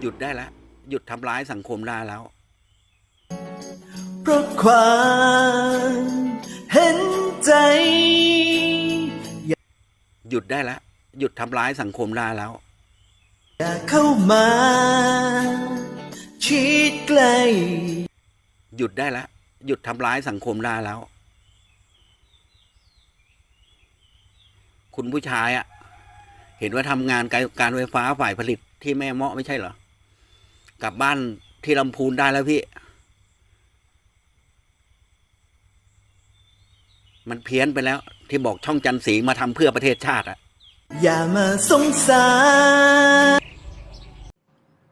หยุดได้แล้ว หยุดทำร้ายสังคมได้แล้ว เพราะความเห็นใจ หยุดได้แล้ว หยุดทำร้ายสังคมได้แล้ว อยากเข้ามาชิดใกล้หยุดได้แล้ว หยุดทำร้ายสังคมได้แล้ว คุณผู้ชายอะ่ะ เห็นว่าทำงานการการไฟฟ้าฝ่ายผลิตที่แม่เมาะไม่ใช่เหรอ กลับบ้านที่ลำพูนได้แล้วพี่ มันเพี้ยนไปแล้ว ที่บอกช่องจันทร์สีมาทำเพื่อประเทศชาติอะอย่ามาสงสาร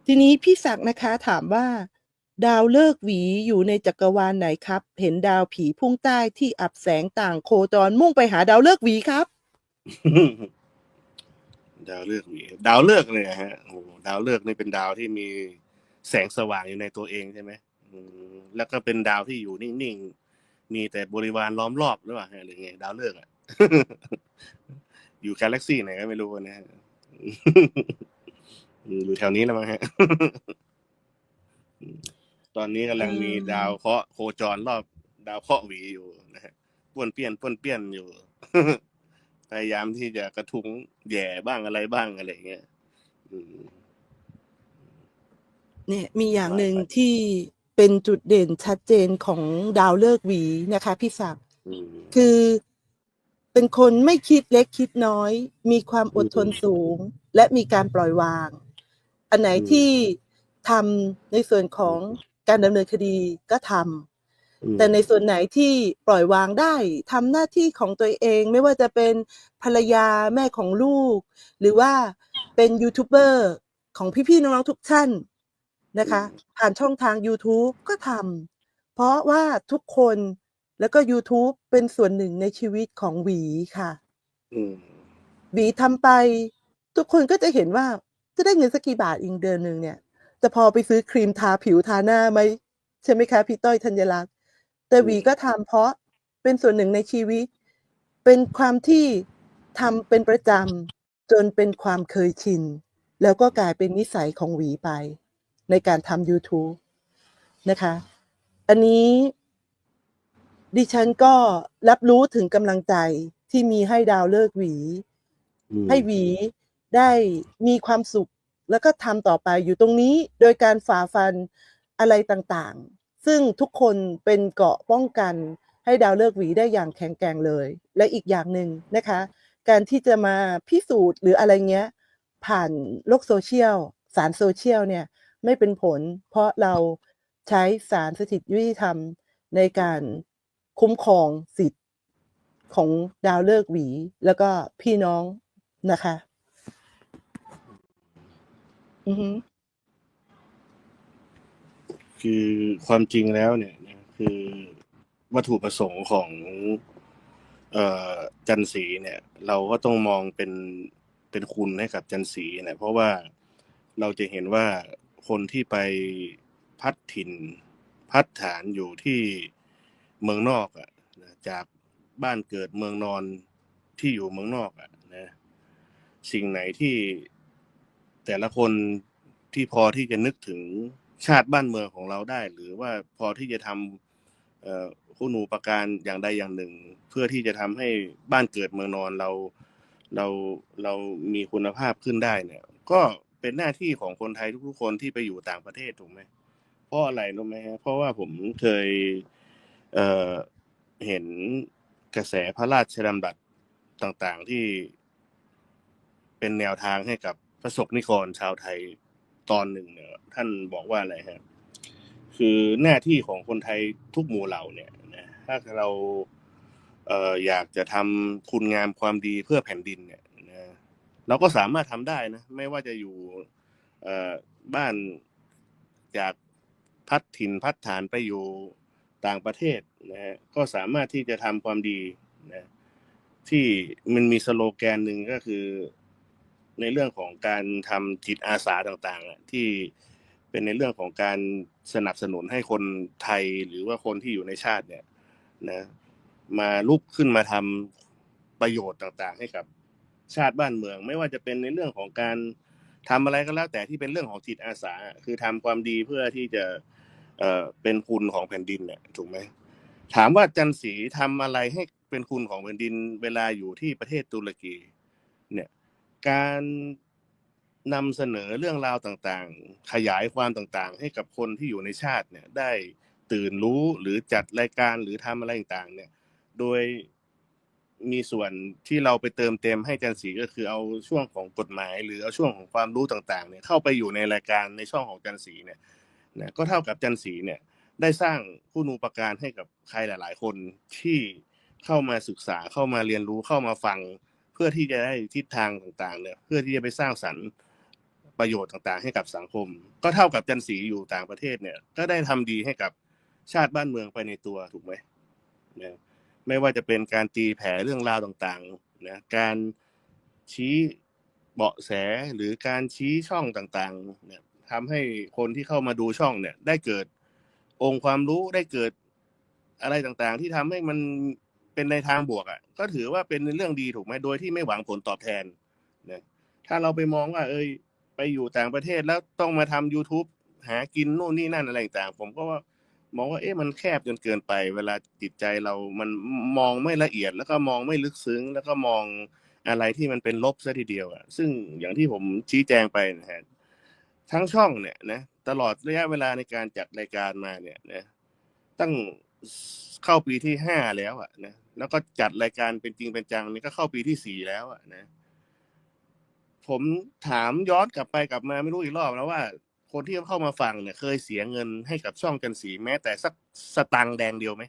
ทีนี้พี่ศักดิ์นะคะถามว่า ดาวเลิกษ์หวีอยู่ในจักรวาลไหนครับ เห็นดาวผีพุ่งใต้ที่อับแสงต่างโคจรมุ่งไปหาดาวเลิกษ์หวีครับ ดาวเลือกมีดาวเลือกเลยอะฮะโอ้โหดาวเลือกนี่เป็นดาวที่มี แสงสว่างอยู่ในตัวเองใช่ไหมแล้วก็เป็นดาวที่อยู่นิ่งๆ มีแต่บริวารล้อมรอบหรือเปล่าฮะหรือไง ดาวเลือกอะอยู่กาแล็กซี่ไหนก็ไม่รู้นะฮะอยู่แถวนี้แล้วมั้งฮะ ตอนนี้กำลังมีดาวเคราะห์โคจรรอบ ดาวเคราะห์หวีอยู่นะฮะป้วนเปี้ยนป้วนเปี้ยนอยู่ พยายามที่จะกระทุ้งแย่บ้างอะไรบ้างอะไรเงี้ย อืม เนี่ยมีอย่างหนึ่งว่าไปที่เป็นจุดเด่นชัดเจนของดาวเลิกษ์หวีนะคะพี่ศักดิ์อืมคือเป็นคนไม่คิดเล็กคิดน้อย มีความอดทนสูง และมีการปล่อยวาง อันไหนอืมที่ทำในส่วนของการดำเนินคดีก็ทำอืมแต่ในส่วนไหนที่ปล่อยวางได้ทำหน้าที่ของตัวเองไม่ว่าจะเป็นภรรยาแม่ของลูก หรือว่าเป็นยูทูบเบอร์ของพี่ๆน้องๆทุกท่าน นะคะ ผ่านช่องทาง YouTube ก็ทำเพราะว่าทุกคนแล้วก็ YouTube เป็นส่วนหนึ่งในชีวิตของหวีค่ะอืมหวีทำไป ทุกคนก็จะเห็นว่าจะได้เงินสักกี่บาทอีกเดือนหนึ่งเนี่ย จะพอไปซื้อครีมทาผิวทาหน้าไหมใช่ไหมคะพี่ต้อยธัญลักษณ์ แต่หวีก็ทำเพราะเป็นส่วนหนึ่งในชีวิต เป็นความที่ทำเป็นประจำจนเป็นความเคยชิน แล้วก็กลายเป็นนิสัยของหวีไป ในการทำ YouTube นะคะ อันนี้ดิฉันก็รับรู้ถึงกำลังใจที่มีให้ดาวเลิกหวีอืมให้หวีได้มีความสุขแล้วก็ทำต่อไปอยู่ตรงนี้โดยการฝ่าฟันอะไรต่างๆ ซึ่งทุกคนเป็นเกราะป้องกันให้ดาวเลิกษ์หวีได้อย่างแข็งแกร่งเลย และอีกอย่างหนึ่งนะคะ การที่จะมาพิสูจน์หรืออะไรเงี้ย ผ่านโลกโซเชียล สารโซเชียลเนี่ย ไม่เป็นผล เพราะเราใช้สารสถิตยุติธรรมในการคุ้มครองสิทธิ์ของดาวเลิกหวี แล้วก็พี่น้องนะคะ อือฮึคือความจริงแล้วเนี่ยนะคือวัตถุประสงค์ของเอ่อจันสีเนี่ย เราก็ต้องมองเป็นเป็นคุณให้กับจันสีเนะเพราะว่าเราจะเห็นว่า คนที่ไปพัดถิ่น พัดฐานอยู่ที่เมืองนอกอะนะจากบ้านเกิดเมืองนอนที่อยู่เมืองนอกอะนะสิ่งไหนที่แต่ละคนที่พอที่จะนึกถึงชาติบ้านเมืองของเราได้ หรือว่าพอที่จะทำเอ่อคุณูปการอย่างใดอย่างหนึ่ง เพื่อที่จะทำให้บ้านเกิดเมืองนอนเราเราเรามีคุณภาพขึ้นได้เนี่ย ก็ เป็นหน้าที่ของคนไทยทุกๆคนที่ไปอยู่ต่างประเทศถูกไหมเพราะอะไรรู้ไหมฮะเพราะว่าผมเคยเอ่อเห็นกระแสพระราชดำรัสต่างๆที่เป็นแนวทางให้กับพระสกนิกรชาวไทยตอนหนึ่งเนี่ยท่านบอกว่าอะไรฮะคือหน้าที่ของคนไทยทุกหมู่เหล่าเนี่ยนะถ้าเราเอ่ออยากจะทำคุณงามความดีเพื่อแผ่นดินเนี่ย เราก็สามารถทำได้นะ ไม่ว่าจะอยู่เอบ้านจากพัดถิ่นพัดฐานไปอยู่ต่างประเทศนะฮะก็สามารถที่จะทำความดีนะที่มันมีสโลแกนหนึ่งก็คือในเรื่องของการทำจิตอาสาต่างๆที่เป็นในเรื่องของการสนับสนุนให้คนไทยหรือว่าคนที่อยู่ในชาติเนี่ยนะมาลุกขึ้นมาทำประโยชน์ต่างๆ ให้กับ ชาติบ้านเมือง ไม่ว่าจะเป็นในเรื่องของการทำอะไรก็แล้วแต่ที่เป็นเรื่องของจิตอาสา คือทำความดีเพื่อที่จะเอ่อเป็นคุณของแผ่นดินเนี่ยถูกไหมถามว่าจันสีทำอะไรให้เป็นคุณของแผ่นดินเวลาอยู่ที่ประเทศตุรกี เนี่ยการนำเสนอเรื่องราวต่างๆ ขยายความต่างๆ ให้กับคนที่อยู่ในชาติเนี่ยได้ตื่นรู้หรือจัดรายการหรือทำอะไรต่างๆเนี่ย โดย มีส่วนที่เราไปเติมเต็มให้จันสีก็คือเอาช่วงของกฎหมาย หรือเอาช่วงของความรู้ต่างๆเนี่ยเข้าไปอยู่ในรายการในช่องของจันสีเนี่ยนะก็เท่ากับจันสีเนี่ยได้สร้างคุณูปการให้กับใครหลาย ๆ คนที่เข้ามาศึกษาเข้ามาเรียนรู้เข้ามาฟัง เพื่อที่จะได้ทิศทางต่างๆเนี่ยเพื่อที่จะไปสร้างสรรค์ประโยชน์ต่างๆ ให้กับสังคม ก็เท่ากับจันสีอยู่ต่างประเทศเนี่ยก็ได้ทำดีให้กับชาติบ้านเมืองไปในตัวถูกไหมนะ ไม่ว่าจะเป็นการตีแผ่เรื่องราวต่างๆนะการชี้เบาะแสหรือการชี้ช่องต่างๆเนี่ยทำให้คนที่เข้ามาดูช่องเนี่ย ได้เกิดองค์ความรู้ได้เกิดอะไรต่างๆ ที่ทำให้มันเป็นในทางบวกอะ ก็ถือว่าเป็นเรื่องดีถูกไหมโดยที่ไม่หวังผลตอบแทนนะถ้าเราไปมองว่า เอ้ย ไปอยู่ต่างประเทศแล้วต้องมาทำ YouTube หากินโน่นนี่นั่นอะไรต่างๆผมก็ว่า มองว่าเอ๊ะมันแคบจนเกินไป เวลาจิตใจเรามันมองไม่ละเอียด แล้วก็มองไม่ลึกซึ้ง แล้วก็มองอะไรที่มันเป็นลบซะทีเดียวอะซึ่งอย่างที่ผมชี้แจงไปนะฮะทั้งช่องเนี่ยนะตลอดระยะเวลาในการจัดรายการมาเนี่ยนะตั้งเข้าปีที่ห้าแล้วอะนะแล้วก็จัดรายการเป็นจริงเป็นจังนี่ก็เข้าปีที่สี่แล้วอะนะผมถามย้อนกลับไปกลับมาไม่รู้อีกรอบแล้วว่า คนที่เข้ามาฟังเนี่ย เคยเสียเงินให้กับช่องกันสีแม้ แต่สักสตังค์แดงเดียวไหม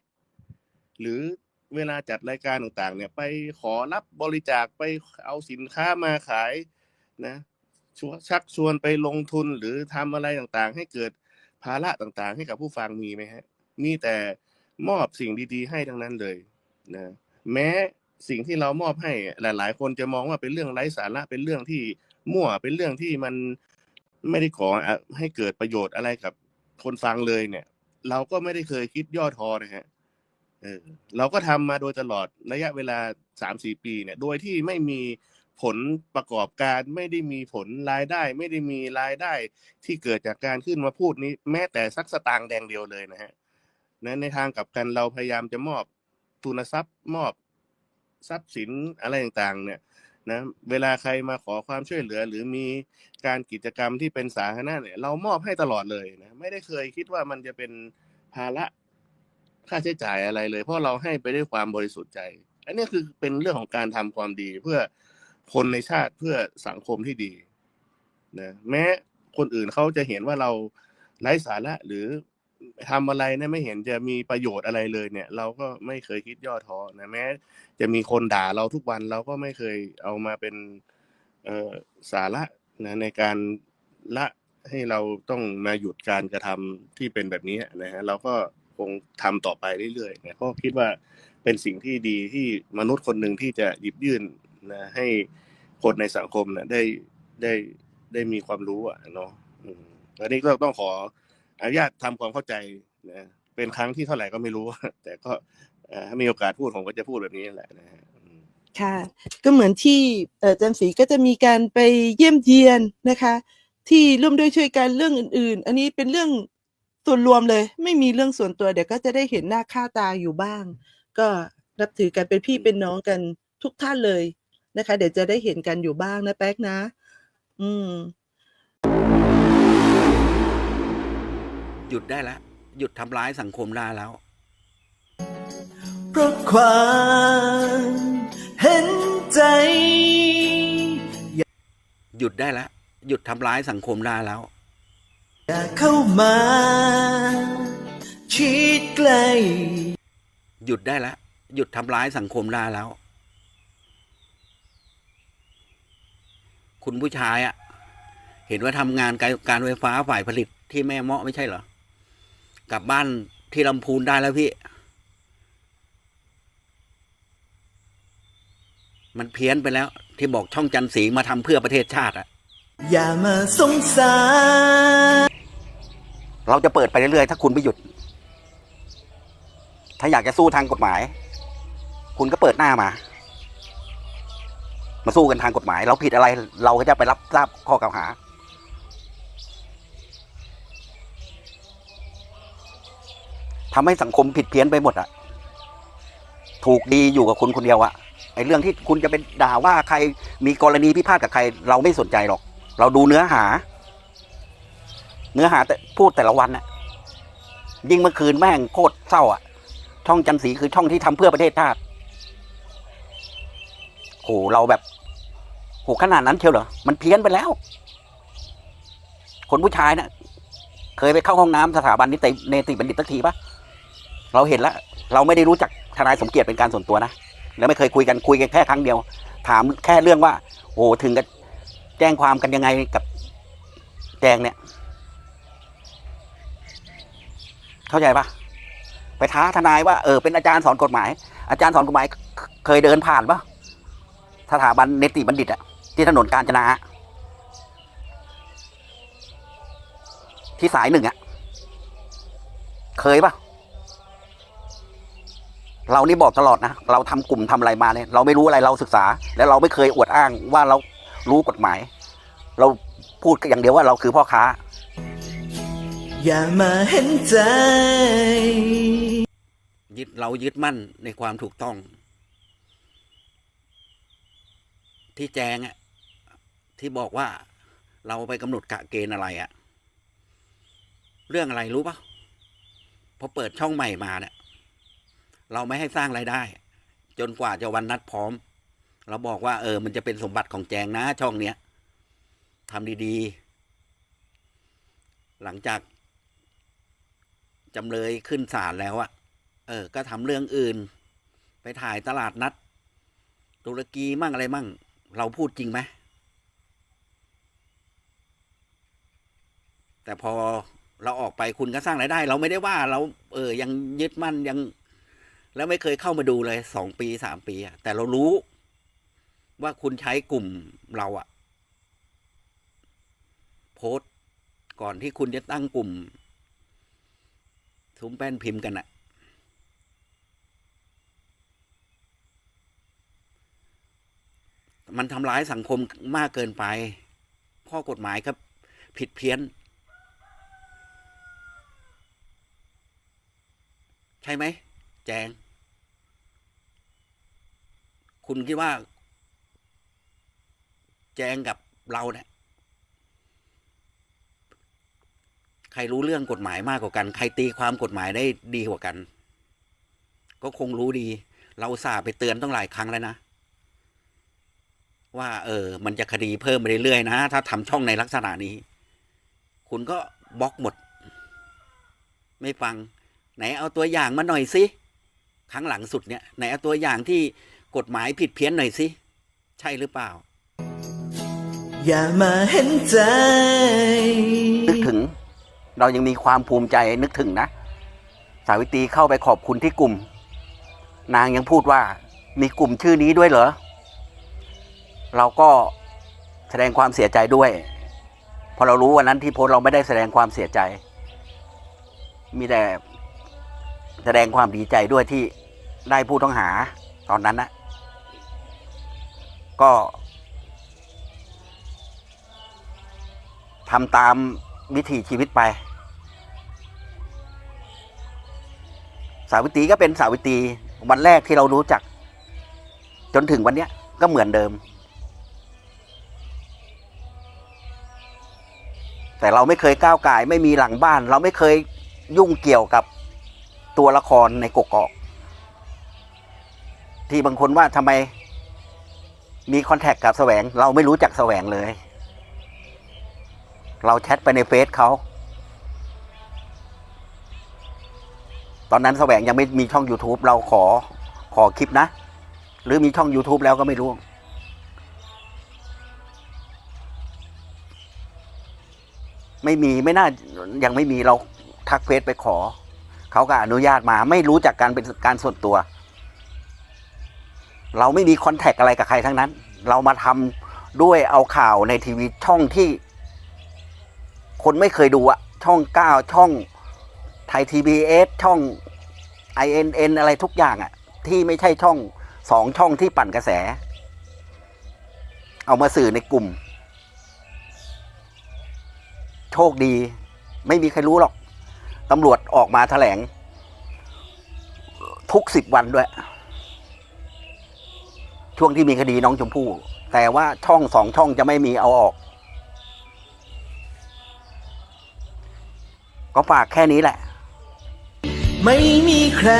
หรือเวลาจัดรายการต่างๆ เนี่ย ไปขอรับบริจาคไปเอาสินค้ามาขายนะชวนชักชวนไปลงทุนหรือทำอะไรต่างๆ ให้เกิดภาระต่างๆ ให้กับผู้ฟังมีไหมฮะ มีแต่มอบสิ่งดีๆ ให้ทั้งนั้นเลยนะแม้สิ่งที่เรามอบให้หลาย ๆ คนจะมองว่าเป็นเรื่องไร้สาระเป็นเรื่องที่มั่วเป็นเรื่องที่มัน ไม่ได้ขอให้เกิดประโยชน์อะไรกับคนฟังเลยเนี่ย เราก็ไม่ได้เคยคิดย่อท้อนะฮะเออเราก็ทำมาโดยตลอดระยะเวลาสามสี่ปีเนี่ย โดยที่ไม่มีผลประกอบการไม่ได้มีผลรายได้ ไม่ได้มีรายได้ที่เกิดจากการขึ้นมาพูดนี้ แม้แต่สักสตางค์แดงเดียวเลยนะฮะนั้นในทางกลับกันเราพยายามจะมอบทุนทรัพย์มอบทรัพย์สินอะไรต่างๆ เนี่ย นะเวลาใครมาขอความช่วยเหลือ หรือมีการกิจกรรมที่เป็นสาธารณะเนี่ยเรามอบให้ตลอดเลยนะไม่ได้เคยคิดว่ามันจะเป็นภาระค่าใช้จ่ายอะไรเลย เพราะเราให้ไปด้วยความบริสุทธิ์ใจ อันนี้คือเป็นเรื่องของการทำความดีเพื่อคนในชาติเพื่อสังคมที่ดีนะแม้คนอื่นเขาจะเห็นว่าเราไร้สาระหรือ ทำอะไรเนี่ยไม่เห็นจะมีประโยชน์อะไรเลยเนี่ย เราก็ไม่เคยคิดย่อท้อนะแม้ จะมีคนด่าเราทุกวันเราก็ไม่เคยเอามาเป็นเออสาระนะในการละให้เราต้องมาหยุดการกระทำที่เป็นแบบนี้นะฮะเราก็คงทำต่อไปเรื่อยๆนะก็คิดว่าเป็นสิ่งที่ดีที่มนุษย์คนหนึ่งที่จะหยิบยื่นนะให้คนในสังคมนะได้ได้ได้มีความรู้อะเนาะอันนี้ก็ต้องขอ อนุญาตทำความเข้าใจนะเป็นครั้งที่เท่าไหร่ก็ไม่รู้ แต่ก็ถ้ามีโอกาสพูดผมก็จะพูดแบบนี้แหละนะฮะค่ะ ก็เหมือนที่เอ่อจันสีก็จะมีการไปเยี่ยมเยียนนะคะ ที่ร่วมด้วยช่วยกันเรื่องอื่น ๆ อันนี้เป็นเรื่องส่วนรวมเลย ไม่มีเรื่องส่วนตัวเดี๋ยวก็จะได้เห็นหน้าค่าตาอยู่บ้าง ก็นับถือกันเป็นพี่เป็นน้องกันทุกท่านเลยนะคะ เดี๋ยวจะได้เห็นกันอยู่บ้างนะแป๊กนะ อืม หยุดได้แล้ว หยุดทำร้ายสังคมได้แล้ว เพราะความเห็นใจ หยุดได้แล้ว หยุดทำร้ายสังคมได้แล้ว อยากเข้ามาชิดใกล้หยุดได้แล้ว หยุดทำร้ายสังคมได้แล้ว คุณผู้ชายอะ่ะ เห็นว่าทำงานการการไฟฟ้าฝ่ายผลิตที่แม่เมาะไม่ใช่เหรอ กลับบ้านที่ลำพูนได้แล้วพี่ มันเพี้ยนไปแล้ว ที่บอกช่องจันทร์สีมาทำเพื่อประเทศชาติอะอย่ามาสงสารเราจะเปิดไปเรื่อยๆ ถ้าคุณไม่หยุด ถ้าอยากจะสู้ทางกฎหมาย คุณก็เปิดหน้ามา มาสู้กันทางกฎหมาย เราผิดอะไร เราก็จะไปรับทราบข้อกล่าวหา ทำให้สังคมผิดเพี้ยนไปหมดอะถูกดีอยู่กับคุณคนเดียวอะไอ้เรื่องที่คุณจะเป็นด่าว่าใครมีกรณีพิพาทกับใคร เราไม่สนใจหรอก เราดูเนื้อหา เนื้อหาแต่พูดแต่ละวันน่ะยิ่งเมื่อคืนแม่งโคตรเศร้าอะช่องจันสีคือช่องที่ทำเพื่อประเทศชาติโหเราแบบโหขนาดนั้นเชียวเหรอมันเพี้ยนไปแล้ว คนผู้ชายน่ะ เคยไปเข้าห้องน้ำสถาบันนิติเนติบัณฑิตสักทีปะ เราเห็นแล้วเราไม่ได้รู้จักทนายสมเกียรติเป็นการส่วนตัวนะแล้วไม่เคยคุยกันคุยกันแค่ครั้งเดียว ถามแค่เรื่องว่า โอ้ถึงกับแจ้งความกันยังไงกับแจงเนี่ย เข้าใจปะไปท้าทนายว่าเออเป็นอาจารย์สอนกฎหมาย อาจารย์สอนกฎหมาย เคยเดินผ่านปะสถาบันเนติบัณฑิตอะที่ถนนกาญจนาที่สายหนึ่งอะเคยปะ เรานี่บอกตลอดนะ เราทำกลุ่มทำอะไรมาเนี่ยเราไม่รู้อะไรเราศึกษา แล้วเราไม่เคยอวดอ้างว่าเรารู้กฎหมาย เราพูดอย่างเดียวว่าเราคือพ่อค้า อย่ามาเห็นใจ ยึดเรายึดมั่นในความถูกต้อง ที่แจงอะที่บอกว่าเราไปกำหนดกะเกณฑ์อะไรอะเรื่องอะไรรู้ปะพอเปิดช่องใหม่มาเนี่ย เราไม่ให้สร้างไรายได้ จนกว่าจะวันนัดพร้อม เราบอกว่าเออ มันจะเป็นสมบัติของแจงนะ ช่องเนี้ยทำดีๆ หลังจากจำเลยขึ้นศาลแล้วอะเออ ก็ทำเรื่องอื่น ไปถ่ายตลาดนัด ตุรกีมั่งอะไรมั่ง เราพูดจริงไหมแต่พอเราออกไปคุณก็สร้างรายได้ เราไม่ได้ว่าเรา เออยังยึดมั่นยัง แล้วไม่เคยเข้ามาดูเลยสองปีสามปีอะแต่เรารู้ว่าคุณใช้กลุ่มเราอะโพสก่อนที่คุณจะตั้งกลุ่มซุ้มแป้นพิมพ์กันอะมันทำร้ายสังคมมากเกินไป ข้อกฎหมายครับ ผิดเพี้ยน ใช่ไหม แจง คุณคิดว่า แจงกับเราเนี่ย ใครรู้เรื่องกฎหมายมากกว่ากัน ใครตีความกฎหมายได้ดีกว่ากัน ก็คงรู้ดี เราสาไปเตือนต้องหลายครั้งแล้วนะ ว่า เออ มันจะคดีเพิ่มไปเรื่อยๆนะ ถ้าทำช่องในลักษณะนี้ คุณก็บล็อกหมด ไม่ฟัง ไหนเอาตัวอย่างมาหน่อยสิครั้งหลังสุดเนี่ยไหนเอาตัวอย่างที่ กฎหมายผิดเพี้ยนหน่อยสิ ใช่หรือเปล่า อย่ามาเห็นใจ นึกถึง เรายังมีความภูมิใจนึกถึงนะ สาวิตรีเข้าไปขอบคุณที่กลุ่ม นางยังพูดว่ามีกลุ่มชื่อนี้ด้วยเหรอ เราก็แสดงความเสียใจด้วยเพอเรารู้วันนั้นที่โพสต์เราไม่ได้แสดงความเสียใจ มีแต่แสดงความดีใจด้วยที่ได้ผู้ต้องหาตอนนั้นนะ ก็ทำตามวิถีชีวิตไป สาวิตรีก็เป็นสาวิตรีวันแรกที่เรารู้จัก จนถึงวันเนี้ยก็เหมือนเดิม แต่เราไม่เคยก้าวไก่ายไม่มีหลังบ้าน เราไม่เคยยุ่งเกี่ยวกับตัวละครในกกอก ที่บางคนว่าทำไม มีคอนแทคกับแสวง เราไม่รู้จักแสวงเลย เราแชทไปในเฟซเขาตอนนั้นแสวงยังไม่มีช่อง YouTube เราขอขอคลิปนะ หรือมีช่อง YouTube แล้วก็ไม่รู้ ไม่มีไม่น่ายังไม่มีเราทักเฟซไปขอ เขาก็อนุญาตมาไม่รู้จักการเป็นการส่วนตัว เราไม่มีคอนแทคอะไรกับใครทั้งนั้น เรามาทำด้วยเอาข่าวในทีวีช่องที่ คนไม่เคยดูอะช่องเก้าช่องไทยทีบีเอสช่อง INN อะไรทุกอย่างอะที่ไม่ใช่ช่องสองช่องที่ปั่นกระแส เอามาสื่อในกลุ่ม โชคดี ไม่มีใครรู้หรอกตำรวจออกมาแถลง ทุกสิบวันด้วย ช่วงที่มีคดีน้องชมพู่ แต่ว่าช่องสองช่องจะไม่มีเอาออก ก็ฝากแค่นี้แหละ ไม่มีใคร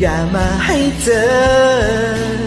อย่ามาให้เจอ